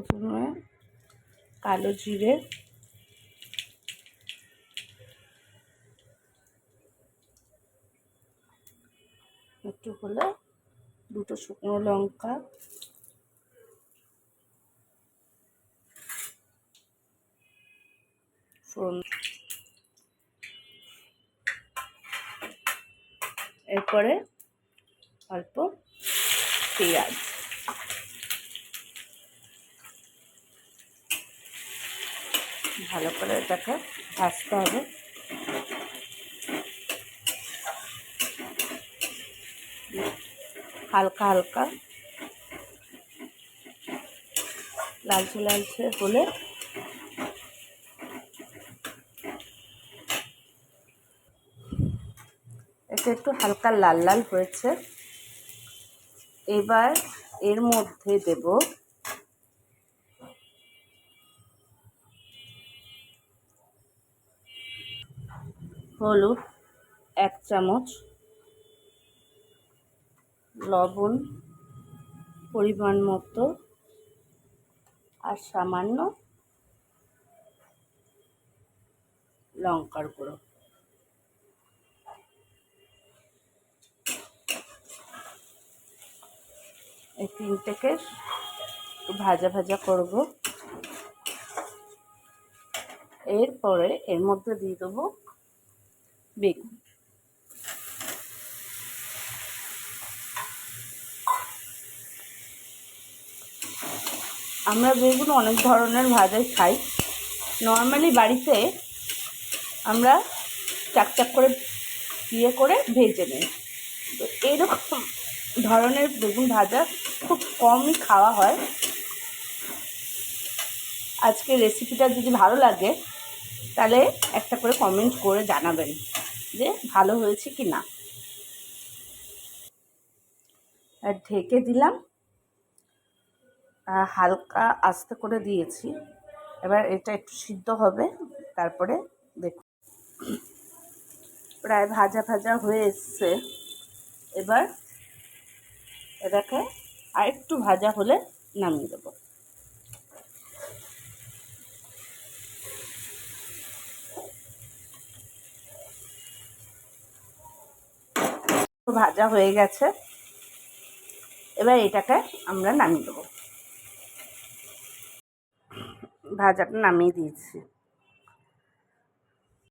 প্রথমে কালো জিরে একটু হলে দুটো শুকনো লঙ্কা ফোড়ন এরপরে অল্প পেঁয়াজ। ভালো করে এটাকে ভাজতে হবে। হালকা হালকা। লালচে লালচে হলে এটা একটু হালকা লাল লাল হয়েছে। এবার এর মধ্যে দেব হলুদ, এক চামচ লবণ পরিমাণ মতো আর সামান্য লঙ্কার গুঁড়ো। এই তিনটেকে ভাজা ভাজা করব। এরপরে এর মধ্যে দিয়ে দেবো বেগুন আমরা বেগুন অনেক ধরনের ভাজাই খাই। নর্মালি বাড়িতে আমরা চাকচাক করে ইয়ে করে ভেজে নিই। তো এরকম ধরনের বেগুন ভাজা খুব কমই খাওয়া হয়। আজকে রেসিপিটা যদি ভালো লাগে, তাহলে একটা করে কমেন্ট করে জানাবেন। যে ভালো হয়েছে কি না। ঢেকে দিলাম। হালকা আস্তে করে দিয়েছি। এবার এটা একটু সিদ্ধ হবে। তারপরে দেখুন। প্রায় ভাজা ভাজা হয়ে এসছে। এবার এটাকে আর একটু ভাজা হলে নামিয়ে দেবো। ভাজা হয়ে গেছে। এবার এটাকে আমরা নামিয়ে দেবো। ভাজাটা নামিয়ে দিয়েছি।